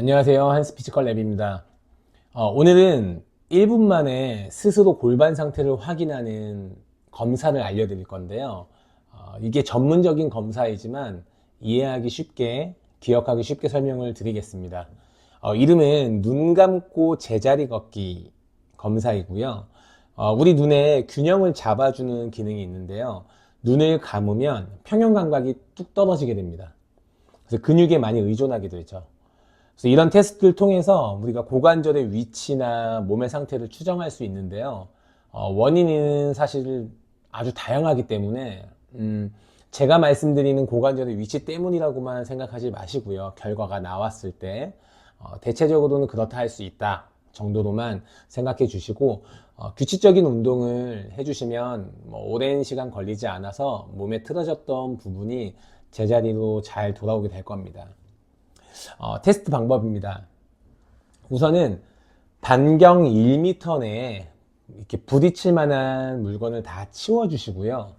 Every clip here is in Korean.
안녕하세요. 한스피지컬 랩입니다. 어, 오늘은 1분 만에 스스로 골반 상태를 확인하는 검사를 알려드릴 건데요. 어, 이게 전문적인 검사이지만 이해하기 쉽게, 기억하기 쉽게 설명을 드리겠습니다. 어, 이름은 눈 감고 제자리 걷기 검사이고요. 어, 우리 눈에 균형을 잡아주는 기능이 있는데요. 눈을 감으면 평형 감각이 뚝 떨어지게 됩니다. 그래서 근육에 많이 의존하게 되죠. 그래서 이런 테스트를 통해서 우리가 고관절의 위치나 몸의 상태를 추정할 수 있는데요. 어, 원인은 사실 아주 다양하기 때문에 음, 제가 말씀드리는 고관절의 위치 때문이라고만 생각하지 마시고요. 결과가 나왔을 때 어, 대체적으로는 그렇다 할 수 있다 정도로만 생각해 주시고 어, 규칙적인 운동을 해주시면 뭐 오랜 시간 걸리지 않아서 몸에 틀어졌던 부분이 제자리로 잘 돌아오게 될 겁니다. 어, 테스트 방법입니다. 우선은 반경 1m 내에 이렇게 부딪힐 만한 물건을 다 치워 주시고요.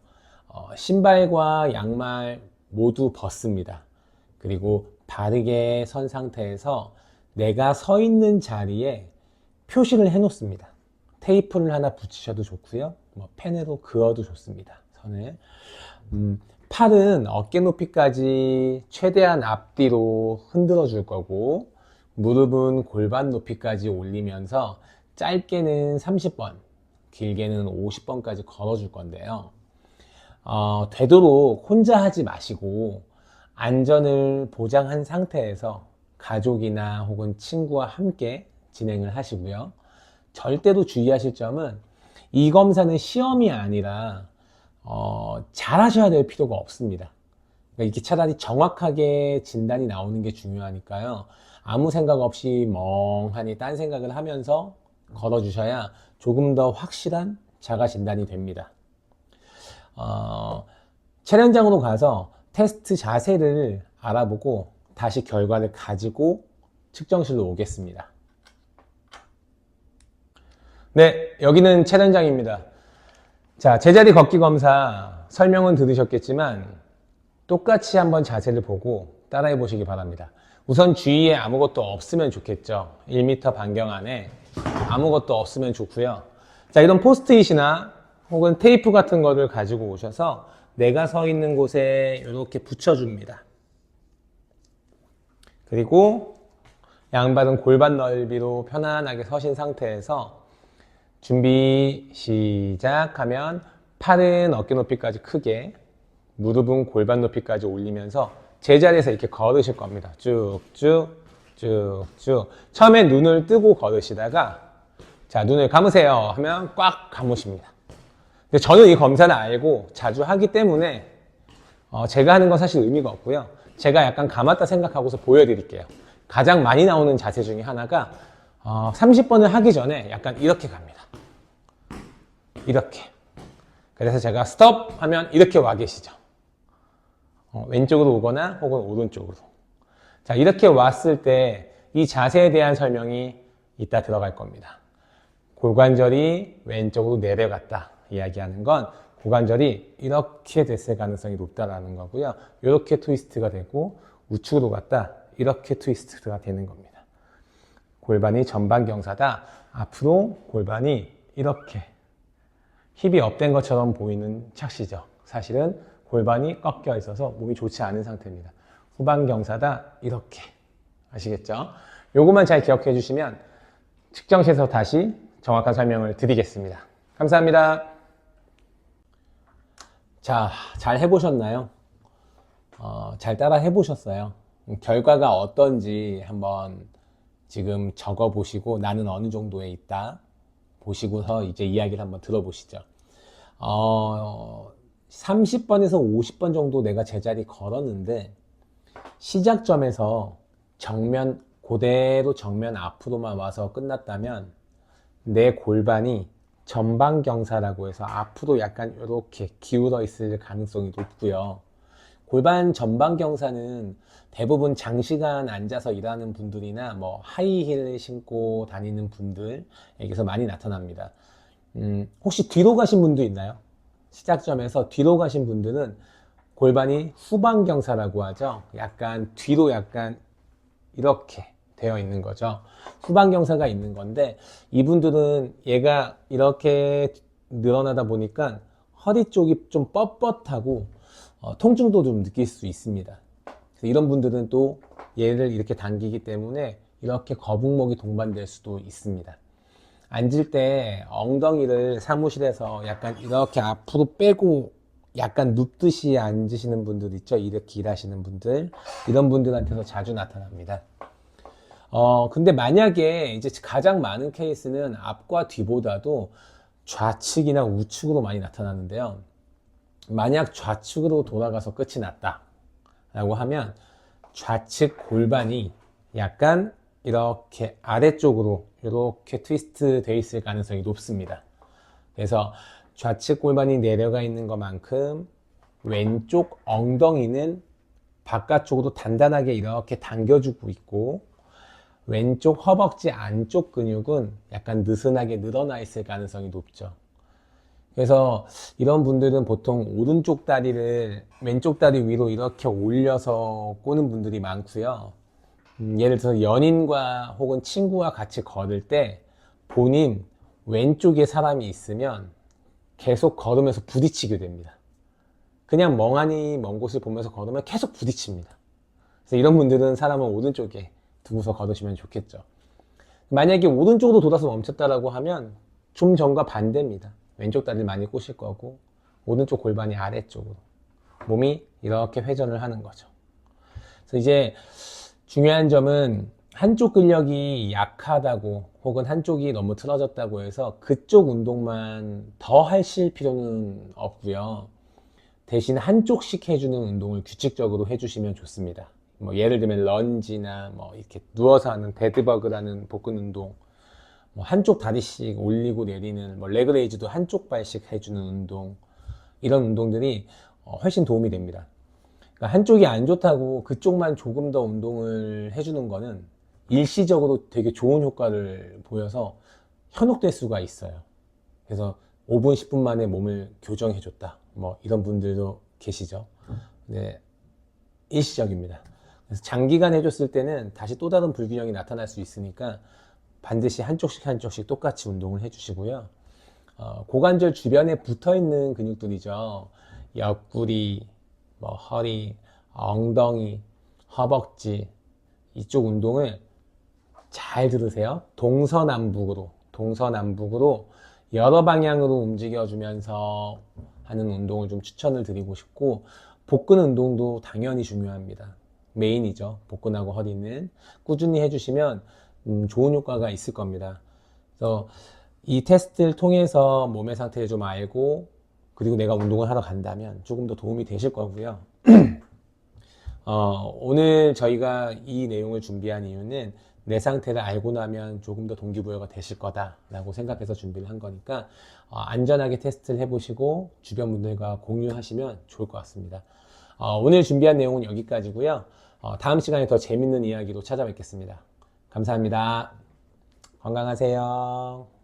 어, 신발과 양말 모두 벗습니다. 그리고 바르게 선 상태에서 내가 서 있는 자리에 표시를 해 놓습니다. 테이프를 하나 붙이셔도 좋고요. 뭐 펜으로 그어도 좋습니다. 선을. 음, 팔은 어깨 높이까지 최대한 앞뒤로 흔들어 줄 거고 무릎은 골반 높이까지 올리면서 짧게는 30번, 길게는 50번까지 걸어 줄 건데요. 어, 되도록 혼자 하지 마시고 안전을 보장한 상태에서 가족이나 혹은 친구와 함께 진행을 하시고요. 절대로 주의하실 점은 이 검사는 시험이 아니라 어, 잘 하셔야 될 필요가 없습니다. 그러니까 이렇게 차라리 정확하게 진단이 나오는 게 중요하니까요. 아무 생각 없이 멍하니 딴 생각을 하면서 걸어주셔야 조금 더 확실한 자가 진단이 됩니다. 어, 촬영장으로 가서 테스트 자세를 알아보고 다시 결과를 가지고 측정실로 오겠습니다. 네, 여기는 촬영장입니다. 자, 제자리 걷기 검사 설명은 들으셨겠지만 똑같이 한번 자세를 보고 따라해 보시기 바랍니다. 우선 주위에 아무것도 없으면 좋겠죠. 1m 반경 안에 아무것도 없으면 좋고요. 자, 이런 포스트잇이나 혹은 테이프 같은 거를 가지고 오셔서 내가 서 있는 곳에 이렇게 붙여줍니다. 그리고 양발은 골반 넓이로 편안하게 서신 상태에서 준비 시작하면 팔은 어깨 높이까지 크게 무릎은 골반 높이까지 올리면서 제자리에서 이렇게 걸으실 겁니다. 쭉쭉 쭉쭉 처음에 눈을 뜨고 걸으시다가 자 눈을 감으세요 하면 꽉 감으십니다. 근데 저는 이 검사를 알고 자주 하기 때문에 어, 제가 하는 건 사실 의미가 없고요. 제가 약간 감았다 생각하고서 보여드릴게요. 가장 많이 나오는 자세 중에 하나가 어, 30번을 하기 전에 약간 이렇게 갑니다. 이렇게. 그래서 제가 스톱 하면 이렇게 와 계시죠. 어, 왼쪽으로 오거나 혹은 오른쪽으로. 자, 이렇게 왔을 때 이 자세에 대한 설명이 이따 들어갈 겁니다. 골관절이 왼쪽으로 내려갔다 이야기하는 건 고관절이 이렇게 됐을 가능성이 높다라는 거고요. 이렇게 트위스트가 되고 우측으로 갔다 이렇게 트위스트가 되는 겁니다. 골반이 전방 경사다. 앞으로 골반이 이렇게 힙이 업된 것처럼 보이는 착시죠. 사실은 골반이 꺾여 있어서 몸이 좋지 않은 상태입니다. 후방 경사다. 이렇게. 아시겠죠? 요것만 잘 기억해 주시면 측정실에서 다시 정확한 설명을 드리겠습니다. 감사합니다. 자, 잘 해보셨나요? 어, 잘 따라 해보셨어요? 결과가 어떤지 한번 지금 적어 보시고 나는 어느 정도에 있다 보시고서 이제 이야기를 한번 들어보시죠. 어, 30번에서 50번 정도 내가 제자리 걸었는데 시작점에서 정면 그대로 정면 앞으로만 와서 끝났다면 내 골반이 전방경사라고 해서 앞으로 약간 이렇게 기울어 있을 가능성이 높고요. 골반 전방 경사는 대부분 장시간 앉아서 일하는 분들이나 뭐 하이힐 신고 다니는 분들에게서 많이 나타납니다. 음, 혹시 뒤로 가신 분도 있나요? 시작점에서 뒤로 가신 분들은 골반이 후방 경사라고 하죠. 약간 뒤로 약간 이렇게 되어 있는 거죠. 후방 경사가 있는 건데 이분들은 얘가 이렇게 늘어나다 보니까 허리 쪽이 좀 뻣뻣하고 어, 통증도 좀 느낄 수 있습니다. 그래서 이런 분들은 또 얘를 이렇게 당기기 때문에 이렇게 거북목이 동반될 수도 있습니다. 앉을 때 엉덩이를 사무실에서 약간 이렇게 앞으로 빼고 약간 눕듯이 앉으시는 분들 있죠? 이렇게 일하시는 분들. 이런 분들한테서 자주 나타납니다. 어, 근데 만약에 이제 가장 많은 케이스는 앞과 뒤보다도 좌측이나 우측으로 많이 나타나는데요. 만약 좌측으로 돌아가서 끝이 났다. 라고 하면 좌측 골반이 약간 이렇게 아래쪽으로 이렇게 트위스트 돼 있을 가능성이 높습니다. 그래서 좌측 골반이 내려가 있는 것만큼 왼쪽 엉덩이는 바깥쪽으로 단단하게 이렇게 당겨주고 있고 왼쪽 허벅지 안쪽 근육은 약간 느슨하게 늘어나 있을 가능성이 높죠. 그래서 이런 분들은 보통 오른쪽 다리를 왼쪽 다리 위로 이렇게 올려서 꼬는 분들이 많고요. 음, 예를 들어서 연인과 혹은 친구와 같이 걸을 때 본인 왼쪽에 사람이 있으면 계속 걸으면서 부딪히게 됩니다. 그냥 멍하니 먼 곳을 보면서 걸으면 계속 부딪힙니다. 그래서 이런 분들은 사람은 오른쪽에 두고서 걸으시면 좋겠죠. 만약에 오른쪽으로 돌아서 멈췄다라고 하면 좀 전과 반대입니다. 왼쪽 다리를 많이 꼬실 거고 오른쪽 골반이 아래쪽으로 몸이 이렇게 회전을 하는 거죠. 그래서 이제 중요한 점은 한쪽 근력이 약하다고 혹은 한쪽이 너무 틀어졌다고 해서 그쪽 운동만 더 하실 필요는 없고요. 대신 한쪽씩 해주는 운동을 규칙적으로 해주시면 좋습니다. 뭐 예를 들면 런지나 뭐 이렇게 누워서 하는 데드버그라는 복근 운동, 뭐 한쪽 다리씩 올리고 내리는 뭐 레그레이즈도 한쪽 발씩 해주는 운동 이런 운동들이 어, 훨씬 도움이 됩니다. 그러니까 한쪽이 안 좋다고 그쪽만 조금 더 운동을 해주는 거는 일시적으로 되게 좋은 효과를 보여서 현혹될 수가 있어요. 그래서 5분, 10분 만에 몸을 교정해줬다. 뭐 이런 분들도 계시죠. 네, 일시적입니다. 그래서 장기간 해줬을 때는 다시 또 다른 불균형이 나타날 수 있으니까 반드시 한쪽씩 한쪽씩 똑같이 운동을 해주시고요. 어, 고관절 주변에 붙어 있는 근육들이죠. 옆구리, 뭐 허리, 엉덩이, 허벅지 이쪽 운동을 잘 들으세요. 동서남북으로 동서남북으로 여러 방향으로 움직여주면서 하는 운동을 좀 추천을 드리고 싶고 복근 운동도 당연히 중요합니다. 메인이죠. 복근하고 허리는 꾸준히 해주시면 음, 좋은 효과가 있을 겁니다. 그래서 이 테스트를 통해서 몸의 상태를 좀 알고 그리고 내가 운동을 하러 간다면 조금 더 도움이 되실 거고요. 어, 오늘 저희가 이 내용을 준비한 이유는 내 상태를 알고 나면 조금 더 동기부여가 되실 거다라고 생각해서 준비를 한 거니까 어, 안전하게 테스트를 해보시고 주변 분들과 공유하시면 좋을 것 같습니다. 어, 오늘 준비한 내용은 여기까지고요. 어, 다음 시간에 더 재밌는 이야기로 찾아뵙겠습니다. 감사합니다. 건강하세요.